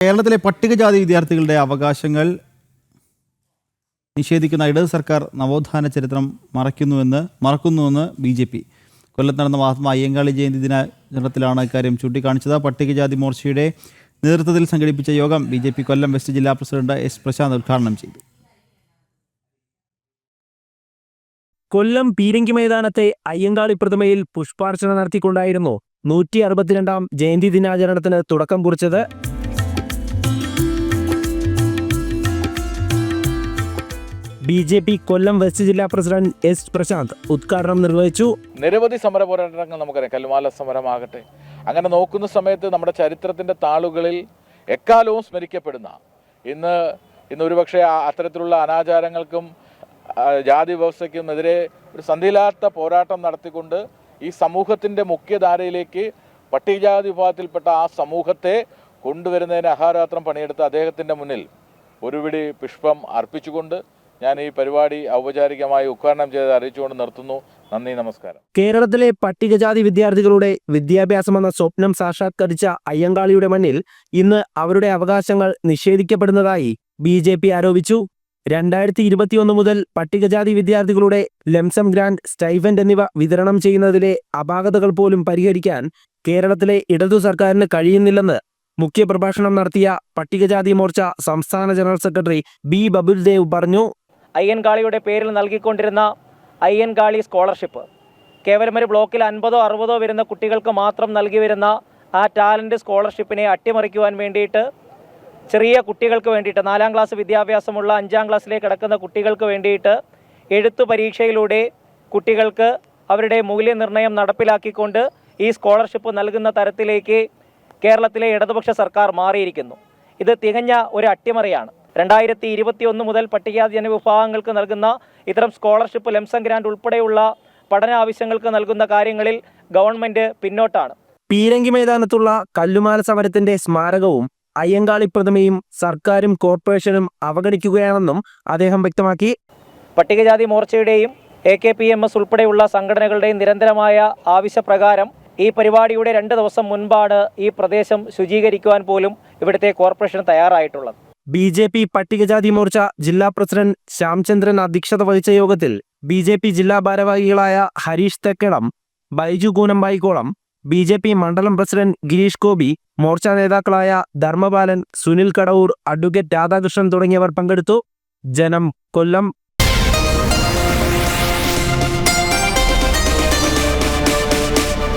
കേരളത്തിലെ പട്ടികജാതി വിദ്യാർത്ഥികളുടെ അവകാശങ്ങൾ നിഷേധിക്കുന്ന ഇടത് സർക്കാർ നവോത്ഥാന ചരിത്രം മറയ്ക്കുന്നുവെന്ന് മറക്കുന്നുവെന്ന് ബി ജെ പി. കൊല്ലത്ത് നടന്ന മഹാത്മാ അയ്യങ്കാളി ജയന്തി ദിനാചരണത്തിലാണ് ഇക്കാര്യം ചൂണ്ടിക്കാണിച്ചത്. പട്ടികജാതി മോർച്ചയുടെ നേതൃത്വത്തിൽ സംഘടിപ്പിച്ച യോഗം B J P Kollam west ജില്ലാ പ്രസിഡന്റ് എസ് പ്രശാന്ത് ഉദ്ഘാടനം ചെയ്തു. കൊല്ലം പീരങ്കി മൈതാനത്തെ അയ്യങ്കാളി പ്രതിമയിൽ പുഷ്പാർച്ചന നടത്തിക്കൊണ്ടായിരുന്നു നൂറ്റി അറുപത്തിരണ്ടാം ജയന്തി ദിനാചരണത്തിന് തുടക്കം കുറിച്ചത് B J P Kollam west ജില്ലാ പ്രസിഡന്റ് എസ് പ്രശാന്ത് ഉദ്ഘാടനം നിർവഹിച്ചു. നിരവധി സമര പോരാട്ടങ്ങൾ നമുക്കറിയാം. കല്ലുമാല സമരമാകട്ടെ. അങ്ങനെ നോക്കുന്ന സമയത്ത് നമ്മുടെ ചരിത്രത്തിന്റെ താളുകളിൽ എക്കാലവും സ്മരിക്കപ്പെടുന്ന ഇന്ന് ഇന്ന് ഒരുപക്ഷെ അത്തരത്തിലുള്ള അനാചാരങ്ങൾക്കും ജാതി വ്യവസ്ഥയ്ക്കുമെതിരെ ഒരു സന്ധിയില്ലാത്ത പോരാട്ടം നടത്തിക്കൊണ്ട് ഈ സമൂഹത്തിന്റെ മുഖ്യധാരയിലേക്ക് പട്ടികജാതി വിഭാഗത്തിൽപ്പെട്ട ആ സമൂഹത്തെ കൊണ്ടുവരുന്നതിന് അഹാരാത്രം പണിയെടുത്ത അദ്ദേഹത്തിന്റെ മുന്നിൽ ഒരു പിടി പുഷ്പം അർപ്പിച്ചുകൊണ്ട് ഞാൻ ഈ പരിപാടി ഔപചാരികമായി ഉദ്ഘാടനം ചെയ്ത് അറിയിച്ചുകൊണ്ട് നിർത്തുന്നു. നന്ദി നമസ്കാരം. കേരളത്തിലെ പട്ടികജാതി വിദ്യാർത്ഥികളുടെ വിദ്യാഭ്യാസമെന്ന സ്വപ്നം സാക്ഷാത്കരിച്ച അയ്യങ്കാളിയുടെ മണ്ണിൽ ഇന്ന് അവരുടെ അവകാശങ്ങൾ നിഷേധിക്കപ്പെടുന്നതായി ബി ജെ പി ആരോപിച്ചു. രണ്ടായിരത്തി ഇരുപത്തിയൊന്ന് മുതൽ പട്ടികജാതി വിദ്യാർത്ഥികളുടെ ലംസം ഗ്രാൻഡ് സ്റ്റൈഫൻഡ് എന്നിവ വിതരണം ചെയ്യുന്നതിലെ അപാകതകൾ പോലും പരിഹരിക്കാൻ കേരളത്തിലെ ഇടതു സർക്കാരിന് കഴിയുന്നില്ലെന്ന് മുഖ്യപ്രഭാഷണം നടത്തിയ പട്ടികജാതി മോർച്ച സംസ്ഥാന ജനറൽ സെക്രട്ടറി ബി ബബുൽദേവ് പറഞ്ഞു. അയ്യൻകാളിയുടെ പേരിൽ നൽകിക്കൊണ്ടിരുന്ന അയ്യൻകാളി സ്കോളർഷിപ്പ്. കേവലം ഒരു ബ്ലോക്കിൽ അൻപതോ അറുപതോ വരുന്ന കുട്ടികൾക്ക് മാത്രം നൽകി വരുന്ന ആ ടാലന്റ് സ്കോളർഷിപ്പിനെ അട്ടിമറിക്കുവാൻ വേണ്ടിയിട്ട് ചെറിയ കുട്ടികൾക്ക് വേണ്ടിയിട്ട് നാലാം ക്ലാസ് വിദ്യാഭ്യാസമുള്ള അഞ്ചാം ക്ലാസ്സിലേക്ക് കിടക്കുന്ന കുട്ടികൾക്ക് വേണ്ടിയിട്ട് എഴുത്തു പരീക്ഷയിലൂടെ കുട്ടികൾക്ക് അവരുടെ മൂല്യനിർണയം നടപ്പിലാക്കിക്കൊണ്ട് ഈ സ്കോളർഷിപ്പ് നൽകുന്ന തരത്തിലേക്ക് കേരളത്തിലെ ഇടതുപക്ഷ സർക്കാർ മാറിയിരിക്കുന്നു. ഇത് തികഞ്ഞ ഒരു അട്ടിമറിയാണ്. രണ്ടായിരത്തി ഇരുപത്തി ഒന്ന് മുതൽ പട്ടികജാതി ജനവിഭാഗങ്ങൾക്ക് നൽകുന്ന ഇത്തരം സ്കോളർഷിപ്പ് ലംസം ഗ്രാൻഡ് ഉൾപ്പെടെയുള്ള പഠന ആവശ്യങ്ങൾക്ക് നൽകുന്ന കാര്യങ്ങളിൽ ഗവൺമെന്റ് പിന്നോട്ടാണ്. പീരങ്കി മൈതാനത്തുള്ള കല്ലുമാല സമരത്തിന്റെ സ്മാരകവും അയ്യങ്കാളി പ്രതിമയും സർക്കാരും കോർപ്പറേഷനും അവഗണിക്കുകയാണെന്നും അദ്ദേഹം വ്യക്തമാക്കി. പട്ടികജാതി മോർച്ചയുടെയും A K P M S ഉൾപ്പെടെയുള്ള സംഘടനകളുടെയും നിരന്തരമായ ആവശ്യപ്രകാരം ഈ പരിപാടിയുടെ രണ്ട് ദിവസം മുൻപാണ് ഈ പ്രദേശം ശുചീകരിക്കുവാൻ പോലും ഇവിടുത്തെ കോർപ്പറേഷൻ തയ്യാറായിട്ടുള്ളത്. ബി ജെ പി പട്ടികജാതി മോർച്ച ജില്ലാ പ്രസിഡന്റ് ശ്യാംചന്ദ്രൻ അധ്യക്ഷത വഹിച്ച യോഗത്തിൽ ബി ജെ പി ജില്ലാ ഭാരവാഹികളായ Harish Thekkalam Baiju Koonampayikkulam B J P മണ്ഡലം പ്രസിഡന്റ് ഗിരീഷ് ഗോപി മോർച്ച നേതാക്കളായ ധർമ്മപാലൻ സുനിൽ കടവൂർ അഡ്വക്കേറ്റ് രാധാകൃഷ്ണൻ തുടങ്ങിയവർ പങ്കെടുത്തു. ജനം കൊല്ലം